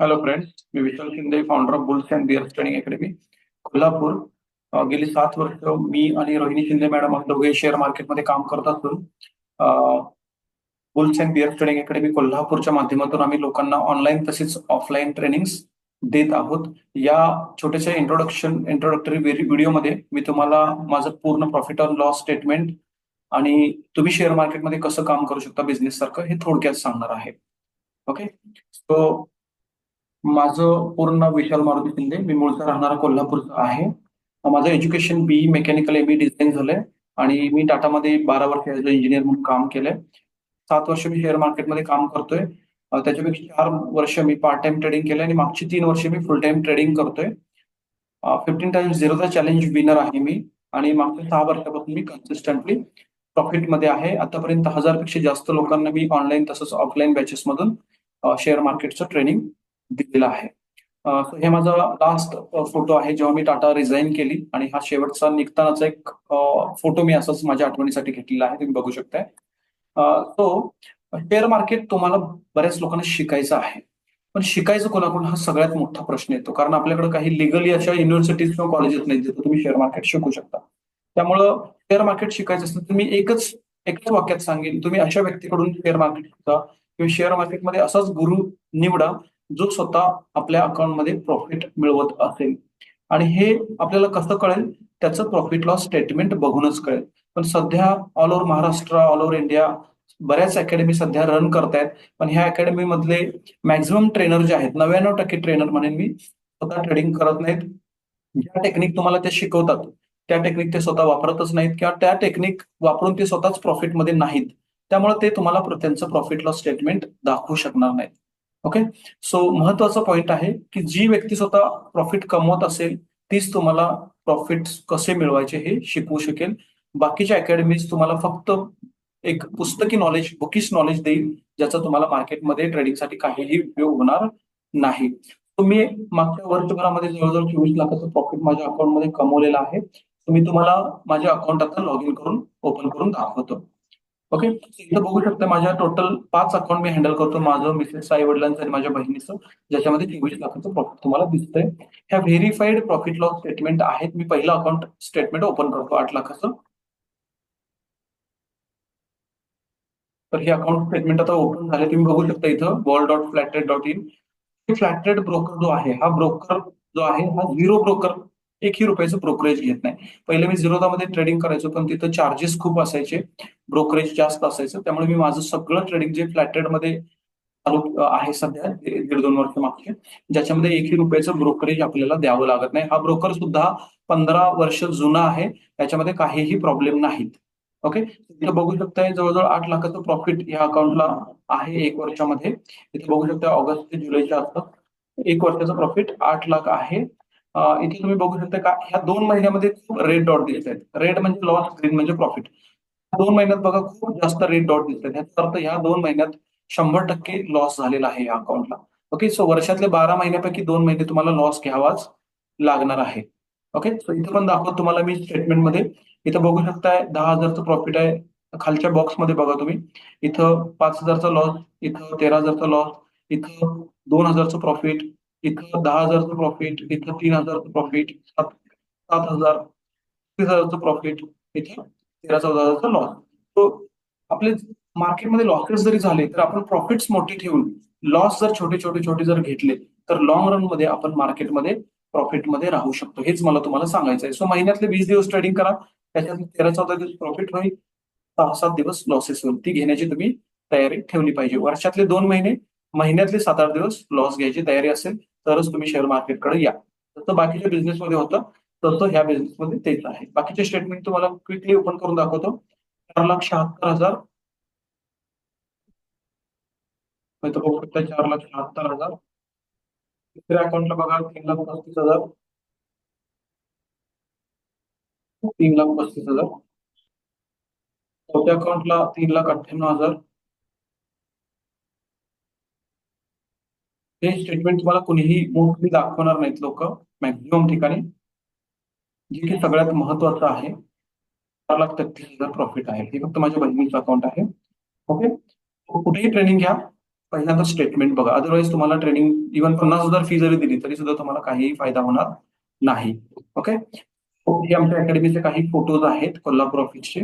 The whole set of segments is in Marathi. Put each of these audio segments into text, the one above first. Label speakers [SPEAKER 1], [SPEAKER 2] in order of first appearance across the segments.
[SPEAKER 1] Hello friend me Vishal Shinde founder of bulls and bear studying academy Kolhapur. गेली सात वर्ष मी आणि रोहिणी शिंदे मॅडम दोघे शेअर मार्केटमध्ये काम करत असून bulls and bear studying academy कोल्हापूरच्या माध्यमातून आम्ही लोकांना ऑनलाईन तसेच ऑफलाईन ट्रेनिंग्स देत आहोत. या छोट्याशा इंट्रोडक्शन इंट्रोडक्टरी व्हिडिओमध्ये मी तुम्हाला माझं पूर्ण प्रॉफिट ऑन लॉस स्टेटमेंट आणि तुम्ही शेअर मार्केटमध्ये कसं काम करू शकता बिझनेस सारखं हे थोडक्यात सांगणार आहे. ओके सो माझं पूर्ण नाव विशाल मारुती शिंदे. मी मूळचा राहणारा कोल्हापूरचा आहे. माझं education B mechanical M design झालंय. आणि मी टाटामध्ये बारा वर्ष ऍज इंजिनियर म्हणून काम केलंय. सात वर्ष मी शेअर मार्केटमध्ये काम करतोय. त्याच्यापेक्षा चार वर्ष मी पार्ट टाइम ट्रेडिंग केलंय आणि मागची तीन वर्ष मी फुल टाइम ट्रेडिंग करतोय. फिफ्टीन टाइम्स झिरोचा चॅलेंज विनर आहे मी. आणि मागच्या सहा वर्षापासून मी कन्सिस्टंटली प्रॉफिटमध्ये आहे. आतापर्यंत हजारपेक्षा जास्त लोकांना मी ऑनलाईन तसंच ऑफलाईन बॅचेसमधून शेअर मार्केटचं ट्रेनिंग दिलेला आहे. हे माझा लास्ट फोटो आहे जेव्हा मी टाटा रिझाईन केली आणि हा शेवटचा निघतानाचा एक फोटो मी असाच माझ्या आठवणीसाठी घेतलेला आहे तुम्ही बघू शकताय. तो शेअर मार्केट तुम्हाला बऱ्याच लोकांना शिकायचं आहे. पण शिकायचं कोणाकडून हा सगळ्यात मोठा प्रश्न येतो. कारण आपल्याकडे काही लिगली अशा युनिव्हर्सिटीज किंवा कॉलेजेस नाही जिथे तुम्ही शेअर मार्केट शिकू शकता. त्यामुळं शेअर मार्केट शिकायचं असेल तर मी एकच एकच वाक्यात सांगेन. तुम्ही अशा व्यक्तीकडून शेअर मार्केट शिका किंवा शेअर मार्केटमध्ये असाच गुरु निवडा जो स्वतः आपल्या अकाउंटमध्ये प्रॉफिट मिळवत असेल. आणि हे आपल्याला कसं कळेल? त्याचं प्रॉफिट लॉस स्टेटमेंट बघूनच कळेल. पण सध्या all over Maharashtra all over India बऱ्याच अकॅडमी सध्या रन करतायत. पण ह्या अकॅडमी मधले मॅक्झिमम ट्रेनर जे आहेत नव्याण्णव टक्के ट्रेनर म्हणेन मी स्वतः ट्रेडिंग करत नाहीत. ज्या टेक्निक तुम्हाला ते शिकवतात त्या टेक्निक ते स्वतः वापरतच नाहीत किंवा त्या टेक्निक वापरून ते स्वतःच प्रॉफिटमध्ये नाहीत. त्यामुळे ते तुम्हाला त्यांचं प्रॉफिट लॉस स्टेटमेंट दाखवू शकणार नाहीत. ओके सो महत्त्वाचा पॉइंट आहे की जी व्यक्ती स्वतः प्रॉफिट कमवत असेल तीच तुम्हाला प्रॉफिट कसे मिळवायचे हे शिकवू शकेल. बाकीच्या अकॅडमीज तुम्हाला फक्त एक पुस्तकी नॉलेज बुकिश नॉलेज देईल ज्याचा तुम्हाला मार्केटमध्ये ट्रेडिंगसाठी काहीही उपयोग होणार नाही. तुम्ही मागच्या वर्षभरामध्ये जवळजवळ चोवीस लाखाचं प्रॉफिट माझ्या अकाउंटमध्ये कमवलेलं आहे. तर मी तुम्हाला माझ्या अकाउंट आता लॉग इन करून ओपन करून दाखवतो. ओके इथं बघू शकता माझ्या टोटल पाच अकाउंट मी हँडल करतो. माझं मिसेस आई वडिलांचं आणि माझ्या बहिणीचं ज्याच्यामध्ये चोवीस लाखाचं प्रॉफिट तुम्हाला दिसतंय. ह्या व्हेरीफाईड प्रॉफिट लॉस स्टेटमेंट आहेत. मी पहिलं अकाउंट स्टेटमेंट ओपन करतो आठ लाखाचं. तर हे अकाउंट स्टेटमेंट आता ओपन झाले. तुम्ही बघू शकता इथं ball dot Flattrade dot in Flattrade broker जो आहे हा ब्रोकर जो आहे हा झिरो ब्रोकर एकही रुपयाचं ब्रोकरेज घेत नाही. पहिले मी झिरोदामध्ये ट्रेडिंग करायचो पण तिथं चार्जेस खूप असायचे. ब्रोकरेज जास्त असायचं. त्यामुळे मी माझं सगळं ट्रेडिंग जे फ्लॅटेडमध्ये चालू आहे सध्या दीड दोन वर्ष मागचे ज्याच्यामध्ये एकही रुपयाचं ब्रोकरेज आपल्याला द्यावं लागत नाही. हा ब्रोकर सुद्धा पंधरा वर्ष जुना आहे त्याच्यामध्ये काहीही प्रॉब्लेम नाहीत. ओके इथं बघू शकताय जवळजवळ आठ लाखाचं प्रॉफिट या अकाउंटला आहे एक वर्षामध्ये. इथे बघू शकता ऑगस्ट ते जुलैच्या असतात एक वर्षाचं प्रॉफिट आठ लाख आहे. इथे तुम्ही बघू शकता का ह्या दोन महिन्यामध्ये खूप रेड डॉट दिसत आहेत. रेड म्हणजे लॉस ग्रीन म्हणजे प्रॉफिट दोन महिन्यात बघा खूप जास्त रेड डॉट दिसत याचा अर्थ ह्या दोन महिन्यात शंभर टक्के लॉस झालेला आहे या अकाउंटला ओके सो वर्षातले बारा महिन्यापैकी दोन महिने तुम्हाला लॉस घ्यावाच लागणार आहे. ओके सो इथे पण दाखवत तुम्हाला मी स्टेटमेंटमध्ये. इथं बघू शकताय दहा हजारचं प्रॉफिट आहे. खालच्या बॉक्समध्ये बघा तुम्ही. इथं पाच हजारचा लॉस इथं तेरा हजारचा लॉस इथं दोन हजारचं प्रॉफिट इथं दहा हजारचं प्रॉफिट इथं तीन हजारचं प्रॉफिट सात सात हजार तीस हजारचं प्रॉफिट इथं तेरा चौदा हजारचा लॉस तो आपले मार्केटमध्ये लॉसेस जरी झाले तर आपण प्रॉफिट्स मोठे ठेवून लॉस जर छोटे छोटे छोटे जर घेतले तर लॉंग रनमध्ये आपण मार्केटमध्ये प्रॉफिटमध्ये राहू शकतो. हेच मला तुम्हाला सांगायचं आहे. सो महिन्यातले वीस दिवस ट्रेडिंग करा. त्याच्यात तेरा चौदा दिवस प्रॉफिट होईल. सहा सात दिवस लॉसेस होईल. ती घेण्याची तुम्ही तयारी ठेवली पाहिजे. वर्षातले दोन महिने महिन्यातले सात आठ दिवस लॉस घ्यायची तयारी असेल तरच तुम्ही शेअर मार्केटकडे या. तसं बाकीच्या बिझनेसमध्ये होतं. तसं ह्या बिझनेसमध्ये तेच आहे. बाकीचे स्टेटमेंट तुम्हाला क्विकली ओपन करून दाखवतो. चार लाख शहात्तर हजार. बघू शकता चार लाख शहात्तर हजार. तिसऱ्या अकाउंटला बघा तीन लाख पस्तीस हजार. तीन लाख पस्तीस हजार. चौथ्या अकाउंटला तीन लाख अठ्ठ्याण्णव हजार. हे स्टेटमेंट तुम्हाला कुणीही मोठली दाखवणार नाहीत लोक. मॅक्झिमम ठिकाणी. जे की सगळ्यात महत्वाचं आहे चार लाख तेहतीस हज़ार प्रॉफिट आहे. हे फक्त माझ्या बहिणीचं अकाउंट आहे. ओके कुठेही ट्रेनिंग घ्या. पहिल्यांदा स्टेटमेंट बघा. अदरवाईज तुम्हाला ट्रेनिंग इव्हन पन्नास हज़ार फ़ी जरी दिली तरी सुद्धा तुम्हाला काहीही फ़ायदा होणार नाही. ओके हे आमच्या अकॅडमीचे काही फ़ोटोज़ आहेत कोल्हापूर ऑफिसचे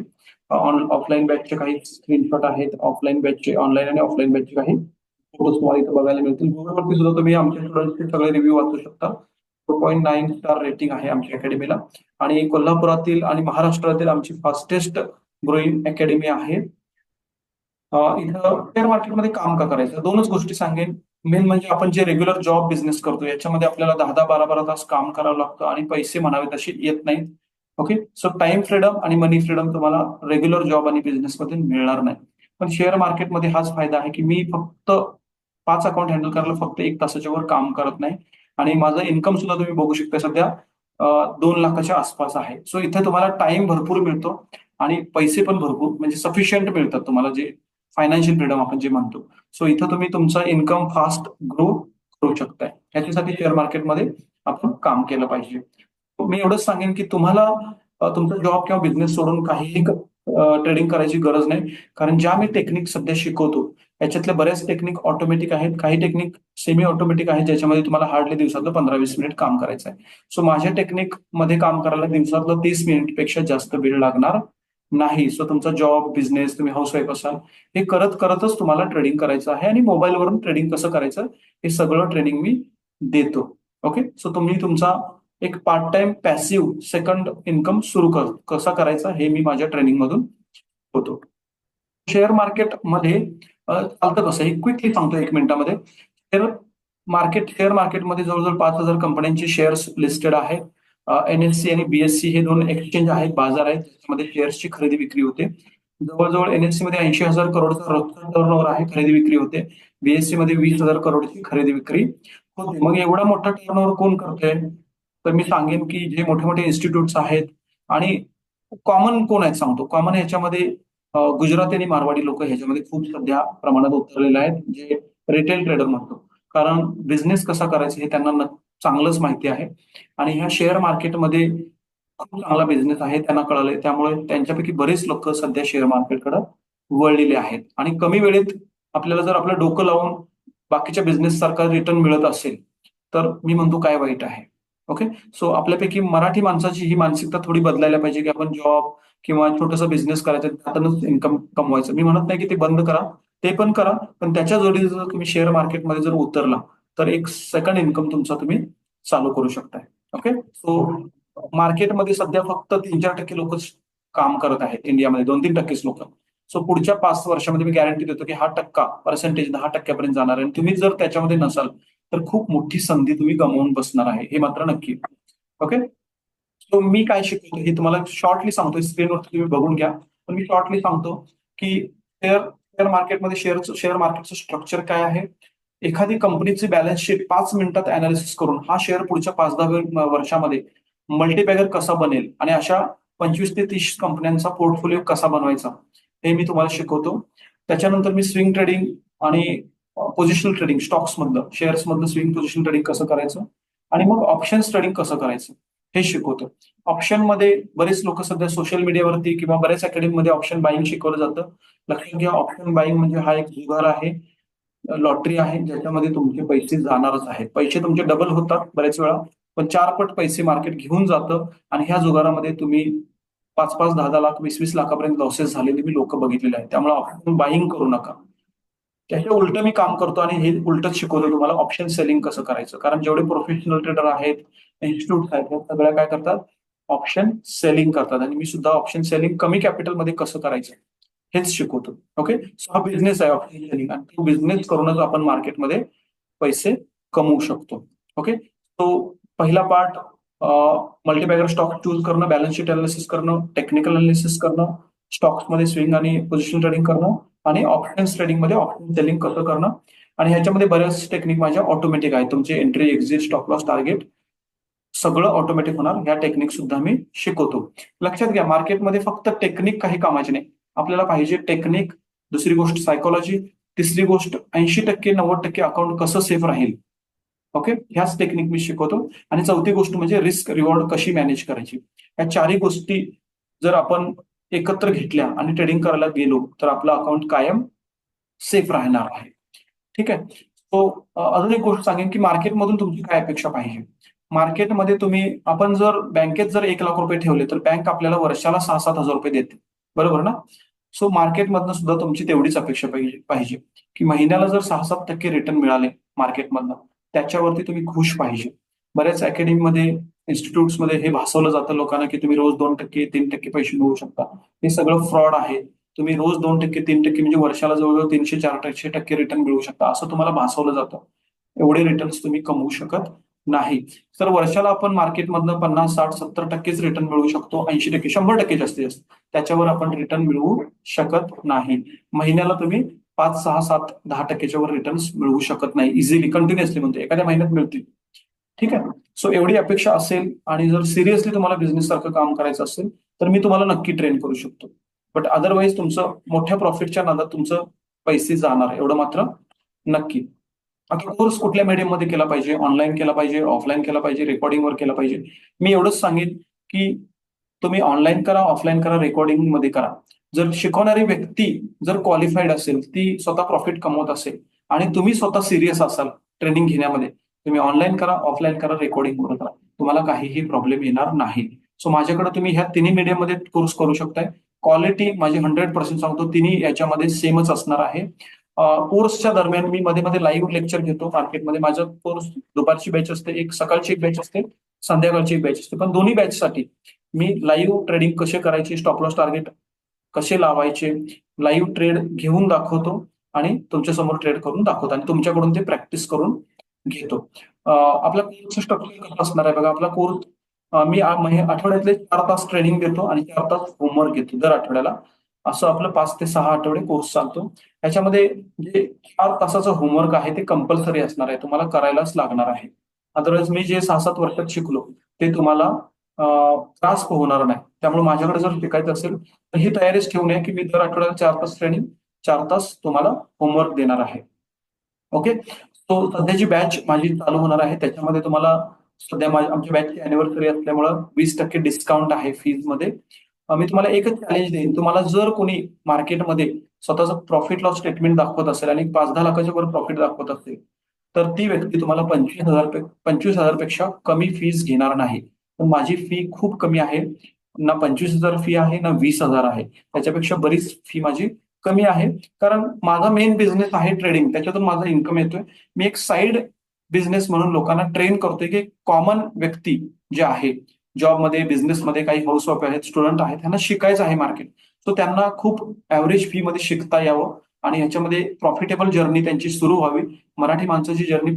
[SPEAKER 1] ऑफलाईन बॅचचे काही स्क्रीनशॉट आहेत. ऑफलाईन बॅचचे ऑनलाईन आणि ऑफलाईन बॅचचे काही फ़ोटोज़ तुम्हाला इथं बघायला मिळतील. गुगलवरती सुद्धा तुम्ही आमच्या स्टुडंटचे सगळे रिव्ह्यू वाचू शकता. Two point nine star rating आहे आमच्या अकॅडमीला. आणि कोल्हापुरातील आणि महाराष्ट्रातील आमची फास्टेस्ट ग्रोईंग अकॅडमी आहे. इथं शेअर मार्केटमध्ये काम का करायचं? दोनच गोष्टी सांगेन. मेन म्हणजे आपण जे रेग्युलर जॉब बिझनेस करतो याच्यामध्ये आपल्याला दहा दहा बारा बारा तास काम करावं लागतं आणि पैसे म्हणावे तसे येत नाहीत ओके सो टाइम फ्रीडम आणि मनी फ्रीडम तुम्हाला रेग्युलर जॉब आणि बिझनेसमध्ये मिळणार नाही. पण शेअर मार्केटमध्ये हाच फायदा आहे की मी फक्त पाच अकाउंट हँडल करायला फक्त एक तासाच्या वर काम करत नाही. आणि माझं इन्कम सुद्धा तुम्ही बघू शकता सध्या दोन लाखाच्या आसपास आहे. सो इथे तुम्हाला टाइम भरपूर मिळतो आणि पैसे पण भरपूर म्हणजे सफिशियंट मिळतात तुम्हाला जे फायनान्शियल फ्रीडम आपण जे म्हणतो. सो इथं तुम्ही तुमचा इन्कम फास्ट ग्रो करू शकताय. ह्याच्यासाठी शेअर मार्केटमध्ये आपण काम केलं पाहिजे. मी एवढंच सांगेन की तुम्हाला तुमचा जॉब किंवा बिझनेस सोडून काहीही ट्रेडिंग करायची गरज नाही. कारण ज्या मी टेक्निक सध्या शिकवतो याच्यातले बऱ्याच टेक्निक ऑटोमॅटिक आहेत. काही टेक्निक सेमी ऑटोमॅटिक आहेत ज्याच्यामध्ये तुम्हाला हार्डली दिवसातलं पंधरा वीस मिनिट काम करायचं आहे सो माझ्या टेक्निकमध्ये काम करायला दिवसातलं तीस मिनिटपेक्षा जास्त वेळ लागणार नाही. सो तुमचा जॉब बिझनेस तुम्ही हाऊसवाईफ असाल हे करत करतच तुम्हाला ट्रेडिंग करायचं आहे आणि मोबाईलवरून ट्रेडिंग कसं करायचं हे सगळं ट्रेनिंग मी देतो. ओके सो तुम्ही तुमचा एक part time passive second income सुरू कर कसा करायचा हे मी माझ्या ट्रेनिंग मधून होतो. शेअर मार्केटमध्ये चालतं कसं हे क्विकली सांगतो एक मिनिटामध्ये. शेअर मार्केट शेअर मार्केटमध्ये जवळजवळ पाच हजार कंपन्यांचे शेअर्स लिस्टेड आहेत. एनएससी आणि बीएससी हे दोन एक्सचेंज आहेत बाजार आहेत. ज्यामध्ये शेअर्सची खरेदी विक्री होते. जवळजवळ एनएससी मध्ये ऐंशी हजार करोडचा रोजचा टर्नओव्हर आहे खरेदी विक्री होते. बीएससी मध्ये वीस हजार करोडची खरेदी विक्री होते. मग एवढा मोठा टर्नओव्हर कोण करतोय? तर मी सांगेन की जे मोठे मोठे इन्स्टिट्यूट आहेत आणि कॉमन कोण आहेत सांगतो? कॉमन ह्याच्यामध्ये गुजराती आणि मारवाडी लोक ह्याच्यामध्ये खूप सध्या प्रमाणात उतरलेले आहेत जे रिटेल ट्रेडर म्हणतो. कारण बिझनेस कसा करायचा हे त्यांना चांगलंच माहिती आहे. आणि ह्या शेअर मार्केटमध्ये खूप चांगला बिझनेस आहे त्यांना कळालंय. त्यामुळे त्यांच्यापैकी बरेच लोक सध्या शेअर मार्केटकडे वळलेले आहेत. आणि कमी वेळेत आपल्याला जर आपलं डोकं लावून बाकीच्या बिझनेस सारखा रिटर्न मिळत असेल तर मी म्हणतो काय वाईट आहे. ओके सो आपल्यापैकी मराठी माणसाची ही मानसिकता थोडी बदलायला पाहिजे की आपण जॉब किंवा छोटस बिझनेस करायचं त्यातूनच इन्कम कमवायचं. मी म्हणत नाही की ते बंद करा ते पण करा पण त्याच्या जोडी जर तुम्ही शेअर मार्केटमध्ये जर उतरला तर एक सेकंड इन्कम तुमचा तुम्ही चालू करू शकताय. ओके सो मार्केटमध्ये सध्या फक्त तीन चार टक्के लोक काम करत आहेत इंडियामध्ये दोन तीन टक्केच लोक. सो पुढच्या पाच वर्षामध्ये मी गॅरंटी देतो की हा टक्का पर्सेंटेज दहा टक्क्यापर्यंत जाणार आहे. आणि तुम्ही जर त्याच्यामध्ये नसाल तर खूप मोठी संधी तुम्ही गमावून बसणार आहे हे मात्र नक्की. ओके सो मी काय शिकवतो हे तुम्हाला शॉर्टली सांगतो स्क्रीनवरती तुम्ही बघून घ्या. पण मी शॉर्टली सांगतो की शेअर शेअर मार्केटमध्ये शेअरचं शेअर मार्केटचं स्ट्रक्चर काय आहे? एखादी कंपनीची बॅलन्स शीट पाच मिनिटात अनालिसिस करून हा शेअर पुढच्या पाच दहा वर्षामध्ये मल्टीबॅगर कसा बनेल आणि अशा पंचवीस ते तीस कंपन्यांचा पोर्टफोलिओ कसा बनवायचा हे मी तुम्हाला शिकवतो. त्याच्यानंतर मी स्विंग ट्रेडिंग आणि पोझिशनल ट्रेडिंग स्टॉक्स मधलं शेअर्स मधलं स्विंग पोझिशन ट्रेडिंग कसं करायचं? आणि मग ऑप्शन ट्रेडिंग कसं करायचं? हे शिकवतो. ऑप्शनमध्ये बरेच लोक सध्या सोशल मीडियावरती किंवा बऱ्याच अकॅडमीमध्ये ऑप्शन बाईंग शिकवलं जातं. लक्षात घ्या ऑप्शन बाईंग म्हणजे हा एक जुगार आहे. लॉटरी आहे ज्याच्यामध्ये तुमचे पैसे जाणारच आहेत. पैसे तुमचे डबल होतात बऱ्याच वेळा पण चार पट पैसे मार्केट घेऊन जातं आणि ह्या जुगारामध्ये तुम्ही पाच पाच दहा दहा लाख वीस वीस लाखापर्यंत लॉसेस झालेले मी लोक बघितलेले आहेत. त्यामुळे ऑप्शन बाईंग करू नका. त्याच्या उलट मी काम करतो आणि हे उलटच शिकवतो तुम्हाला ऑप्शन सेलिंग कसं करायचं. कारण जेवढे प्रोफेशनल ट्रेडर आहेत इन्स्टिट्यूट आहेत सगळ्या काय करतात? ऑप्शन सेलिंग करतात. आणि मी सुद्धा ऑप्शन सेलिंग कमी कॅपिटलमध्ये कसं करायचं? हेच शिकवतो. ओके सो हा बिझनेस आहे ऑप्शन सेलिंग आणि तो बिझनेस करूनच आपण मार्केटमध्ये पैसे कमवू शकतो. ओके सो पहिला पार्ट मल्टीबॅगर स्टॉक चूज करणं बॅलन्स शीट अनालिसिस करणं टेक्निकल अनालिसिस करणं स्टॉक्समध्ये स्विंग आणि पोझिशन ट्रेडिंग करणं आणि ऑप्शन ट्रेडिंगमध्ये ऑप्शन सेलिंग कसं करणं. आणि ह्याच्यामध्ये बऱ्याच टेक्निक माझ्या ऑटोमॅटिक आहेत. तुमचे entry exit stop loss target सगळं ऑटोमॅटिक होणार. ह्या टेक्निक सुद्धा मी शिकवतो. लक्षात घ्या मार्केटमध्ये फक्त टेक्निक काही कामाची नाही. आपल्याला पाहिजे टेक्निक दुसरी गोष्ट सायकोलॉजी तिसरी गोष्ट ऐंशी टक्के नव्वद टक्के अकाउंट कसं सेफ राहील. ओके ह्याच टेक्निक मी शिकवतो. आणि चौथी गोष्ट म्हणजे रिस्क रिवॉर्ड कशी मॅनेज करायची? या चारही गोष्टी जर आपण एकत्र घेतल्या आणि ट्रेडिंग करायला गेलो तर आपलं अकाउंट कायम सेफ राहणार आहे. ठीक आहे? सो अजून एक गोष्ट सांगेन की मार्केटमधून तुमची काय अपेक्षा पाहिजे? मार्केटमध्ये तुम्ही आपण जर बँकेत जर एक लाख रुपये ठेवले तर बँक आपल्याला वर्षाला सहा सात हजार रुपये देते. बरोबर ना? सो मार्केटमधनं सुद्धा तुमची तेवढीच अपेक्षा पाहिजे पाहिजे की महिन्याला जर सहा सात टक्के रिटर्न मिळाले मार्केटमधनं त्याच्यावरती तुम्ही खुश पाहिजे. बऱ्याच अकॅडमीमध्ये इन्स्टिट्यूट्समध्ये हे भासवलं जातं लोकांना की तुम्ही रोज दोन टक्के तीन टक्के पैसे मिळवू शकता. हे सगळं फ्रॉड आहे. तुम्ही रोज दोन टक्के तीन टक्के म्हणजे वर्षाला जवळजवळ तीनशे चार टक्के टक्के रिटर्न मिळवू शकता. असं तुम्हाला भासवलं जातं. एवढे रिटर्न्स तुम्ही कमवू शकत नाही. तर वर्षाला आपण मार्केटमधनं पन्नास साठ सत्तर टक्केच रिटर्न मिळवू शकतो. ऐंशी टक्के शंभर टक्के जास्तीत जास्त. त्याच्यावर आपण रिटर्न मिळवू शकत नाही. महिन्याला तुम्ही पाच सहा सात दहा टक्केच्या वर रिटर्न्स मिळवू शकत नाही. इझिली कंटिन्युअसली म्हणतो. एखाद्या महिन्यात मिळतील. ठीक आहे? सो एवढी अपेक्षा असेल आणि जर सिरियसली तुम्हाला बिझनेस सारखं काम करायचं असेल तर मी तुम्हाला नक्की ट्रेन करू शकतो. बट अदरवाईज तुमचं मोठ्या प्रॉफिटच्या नादात तुमचं पैसे जाणार एवढं मात्र नक्की. आता कोर्स कुठल्या मीडियममध्ये केला पाहिजे? ऑनलाईन केला पाहिजे? ऑफलाईन केला पाहिजे? रेकॉर्डिंगवर केला पाहिजे? मी एवढंच सांगेन की तुम्ही ऑनलाईन करा ऑफलाईन करा रेकॉर्डिंगमध्ये करा. जर शिकवणारी व्यक्ती जर क्वालिफाईड असेल ती स्वतः प्रॉफिट कमवत असेल आणि तुम्ही स्वतः सिरियस असाल ट्रेनिंग घेण्यामध्ये तुम्ही ऑनलाईन करा ऑफलाईन करा रेकॉर्डिंग करा तुम्हाला काहीही प्रॉब्लेम येणार नाही. सो माझ्याकडे तुम्ही ह्या तिन्ही मीडियममध्ये कोर्स करू शकताय. क्वालिटी माझी हंड्रेड पर्सेंट सांगतो तिन्ही याच्यामध्ये सेमच असणार आहे. कोर्सच्या दरम्यान मी मध्ये मध्ये लाईव्ह लेक्चर घेतो मार्केटमध्ये माझा कोर्स दुपारची बॅच असते एक सकाळची एक बॅच असते संध्याकाळची एक बॅच असते. पण दोन्ही बॅचसाठी मी लाईव्ह ट्रेडिंग कसे करायचे स्टॉप लॉस टार्गेट कसे लावायचे लाईव्ह ट्रेड घेऊन दाखवतो आणि तुमच्यासमोर ट्रेड करून दाखवतो. आणि तुमच्याकडून ते प्रॅक्टिस करून घेतो. आपला कोर्सचं स्ट्रक्चर कसं असणार आहे बघा आपला कोर्स मी आठवड्यातले चार तास ट्रेनिंग देतो आणि चार तास होमवर्क घेतो दर आठवड्याला. असं आपलं पाच ते सहा आठवडे कोर्स चालतो. याच्यामध्ये जे चार तासाचं होमवर्क आहे ते कंपल्सरी असणार आहे तुम्हाला करायलाच लागणार आहे. अदरवाईज मी जे सहा सात वर्षात शिकलो ते तुम्हाला त्रास होणार नाही. त्यामुळे माझ्याकडे जर शिकायचं असेल तर ही तयारीच ठेवून आहे की मी दर आठवड्याला चार तास ट्रेनिंग चार तास तुम्हाला होमवर्क देणार आहे. ओके तो सध्याची बॅच माझी चालू होणार आहे. त्याच्यामध्ये तुम्हाला सध्या माझ्या आमच्या बॅचची अॅनिव्हर्सरी असल्यामुळं वीस टक्के डिस्काउंट आहे फीजमध्ये. मी तुम्हाला एकच चॅलेंज देईन. तुम्हाला जर कोणी मार्केटमध्ये स्वतःचं प्रॉफिट लॉस स्टेटमेंट दाखवत असेल आणि पाच दहा लाखाच्या वर प्रॉफिट दाखवत असेल तर ती व्यक्ती तुम्हाला पंचवीस हजार पंचवीस हजारपेक्षा कमी फीज घेणार नाही. पण माझी फी खूप कमी आहे. ना पंचवीस हजार फी आहे ना वीस हजार आहे. त्याच्यापेक्षा बरीच फी माझी कमी आहे. कारण माझा मेन बिझनेस आहे ट्रेडिंग त्याच्यातून माझा इन्कम येतोय. मी एक साईड बिझनेस म्हणून लोकांना ट्रेन करतोय की कॉमन व्यक्ती जे आहे जॉबमध्ये बिझनेसमध्ये काही हाऊसवाईफ आहेत स्टुडंट आहेत त्यांना शिकायचं आहे मार्केट सो त्यांना खूप ऍव्हरेज फी मध्ये शिकता यावं आणि ह्याच्यामध्ये प्रॉफिटेबल जर्नी त्यांची सुरू व्हावी. मराठी माणसाची जर्नी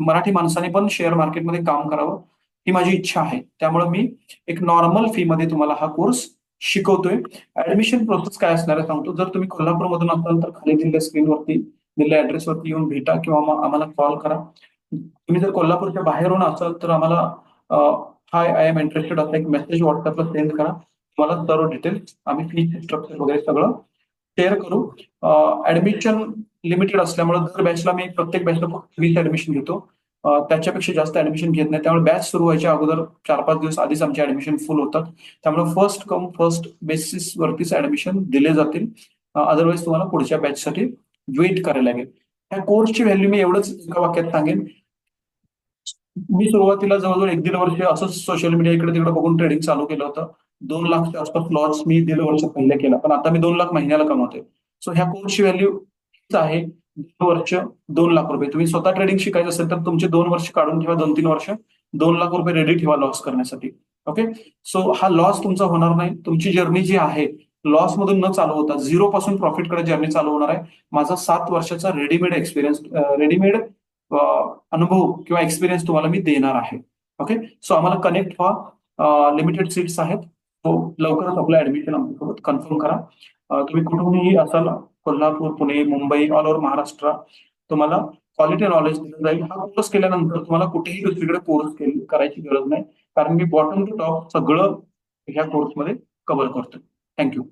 [SPEAKER 1] मराठी माणसाने पण शेअर मार्केटमध्ये काम करावं ही माझी इच्छा आहे. त्यामुळे मी एक नॉर्मल फी मध्ये तुम्हाला हा कोर्स शिकवतोय. ऍडमिशन प्रोसेस काय असणार आहे सांगतो. जर तुम्ही कोल्हापूरमधून असाल तर खाली दिलेल्या स्क्रीनवरती दिलेल्या ऍड्रेसवरती येऊन भेटा किंवा आम्हाला कॉल करा. तुम्ही जर कोल्हापूरच्या बाहेरून असाल तर आम्हाला हाय आय एम इंटरेस्टेड असा एक मेसेज व्हॉट्सअपला सेंड करा. तुम्हाला सर्व डिटेल्स आम्ही फी स्ट्रक्चर वगैरे सगळं शेअर करू. ऍडमिशन लिमिटेड असल्यामुळे दर बॅचला मी प्रत्येक बॅचला फक्त वीस ऍडमिशन घेतो. त्याच्यापेक्षा जास्त ऍडमिशन घेत नाही. त्यामुळे बॅच सुरू व्हायच्या अगोदर चार पाच दिवस आधीच आमचे ऍडमिशन फुल होतात. त्यामुळे फर्स्ट कम फर्स्ट बेसिस वरतीच ऍडमिशन दिले जातील. अदरवाईज तुम्हाला पुढच्या बॅचसाठी वेट करायला लागेल. ह्या कोर्सची व्हॅल्यू मी एवढंच एका वाक्यात सांगेन. मी सुरुवातीला जवळजवळ एक दीड वर्ष असंच सोशल मीडिया इकडे तिकडे बघून ट्रेडिंग चालू केलं होतं. दोन लाखच्या आसपास लॉस मी दीड वर्ष पहिले केला. पण आता मी दोन लाख महिन्याला कमवते सो ह्या कोर्सची व्हॅल्यू आहे. वर्ष दोन लाख रुपये. तुम्ही स्वतः ट्रेडिंग शिकायचं असेल तर तुमचे दोन वर्ष काढून ठेवा दोन तीन वर्ष. दोन लाख रुपये रेडी ठेवा लॉस करण्यासाठी. ओके सो हा लॉस तुमचा होणार नाही. तुमची जर्नी जी आहे लॉस मधून न चालू होता झिरो पासून प्रॉफिटकडे जर्नी चालू होणार आहे. माझा सात वर्षाचा रेडीमेड एक्सपिरियन्स रेडीमेड अनुभव किंवा एक्सपिरियन्स तुम्हाला मी देणार आहे. ओके सो आम्हाला कनेक्ट व्हा. लिमिटेड सीट्स आहेत. सो लवकरच आपलं ऍडमिशन आमच्यासोबत कन्फर्म करा. तुम्ही कुठूनही असाल कोल्हापूर पुणे मुंबई ऑल ओव्हर महाराष्ट्र. तुम्हाला क्वालिटी नॉलेज दिलं जाईल. हा कोर्स केल्यानंतर तुम्हाला कुठेही दुसरीकडे कोर्स करायची गरज नाही. कारण मी बॉटम टू टॉप सगळं ह्या कोर्समध्ये कव्हर करतो थँक्यू